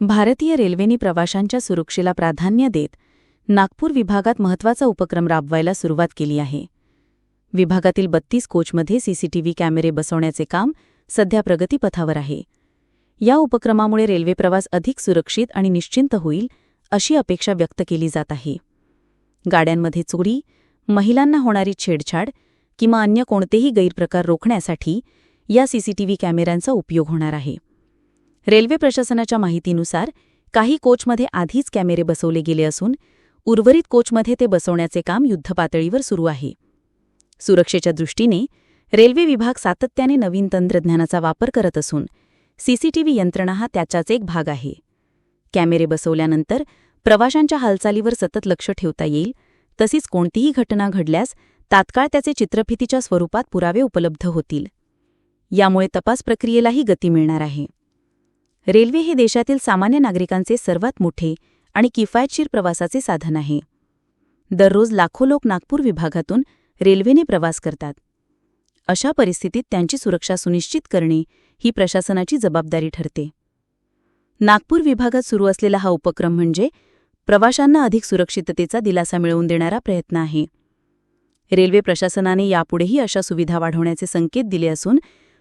भारतीय रेल्वेने प्रवाशांच्या सुरक्षेला प्राधान्य देत नागपूर विभागात महत्त्वाचा उपक्रम राबवायला सुरुवात केली आहे. विभागातील बत्तीस कोचमध्ये सीसीटीव्ही कॅमेरे बसवण्याचे काम सध्या प्रगतीपथावर आहे. या उपक्रमामुळे रेल्वे प्रवास अधिक सुरक्षित आणि निश्चिंत होईल अशी अपेक्षा व्यक्त केली जात आहे. गाड्यांमध्ये चोरी महिलांना होणारी छेडछाड किंवा अन्य कोणतेही गैरप्रकार रोखण्यासाठी या सीसीटीव्ही कॅमेऱ्यांचा उपयोग होणार आहे. रेल्वे प्रशासनाच्या माहितीनुसार काही कोचमध्ये आधीच कॅमेरे बसवले गेले असून उर्वरित कोचमध्ये ते बसवण्याचे काम युद्धपातळीवर सुरू आहे. सुरक्षेच्या दृष्टीने रेल्वे विभाग सातत्याने नवीन तंत्रज्ञानाचा वापर करत असून सीसीटीव्ही यंत्रणा हा त्याचाच एक भाग आहे. कॅमेरे बसवल्यानंतर प्रवाशांच्या हालचालीवर सतत लक्ष ठेवता येईल तशीच कोणतीही घटना घडल्यास तात्काळ त्याचे चित्रफितीच्या स्वरूपात पुरावे उपलब्ध होतील. यामुळे तपास प्रक्रियेलाही गती मिळणार आहे. रेल्वे हे देशातील सामान्य नागरिकांचे सर्वात मोठे आणि किफायतशीर प्रवासाचे साधन आहे. दररोज लाखो लोक नागपूर विभागातून रेल्वेने प्रवास करतात. अशा परिस्थितीत त्यांची सुरक्षा सुनिश्चित करणे ही प्रशासनाची जबाबदारी ठरते. नागपूर विभागात सुरू असलेला हा उपक्रम म्हणजे प्रवाशांना अधिक सुरक्षिततेचा दिलासा मिळवून देणारा प्रयत्न आहे. रेल्वे प्रशासनाने यापुढेही अशा सुविधा वाढवण्याचे संकेत दिले असून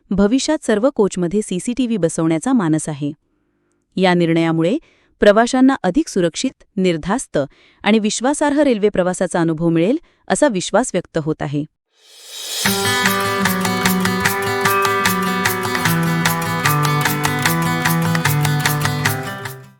भविष्यात सर्व कोचमध्ये सीसीटीव्ही बसवण्याचा मानस आहे. या निर्णयामुळे प्रवाशांना अधिक सुरक्षित निर्धास्त आणि विश्वासार्ह रेल्वे प्रवासाचा अनुभव मिळेल असा विश्वास व्यक्त होत आहे.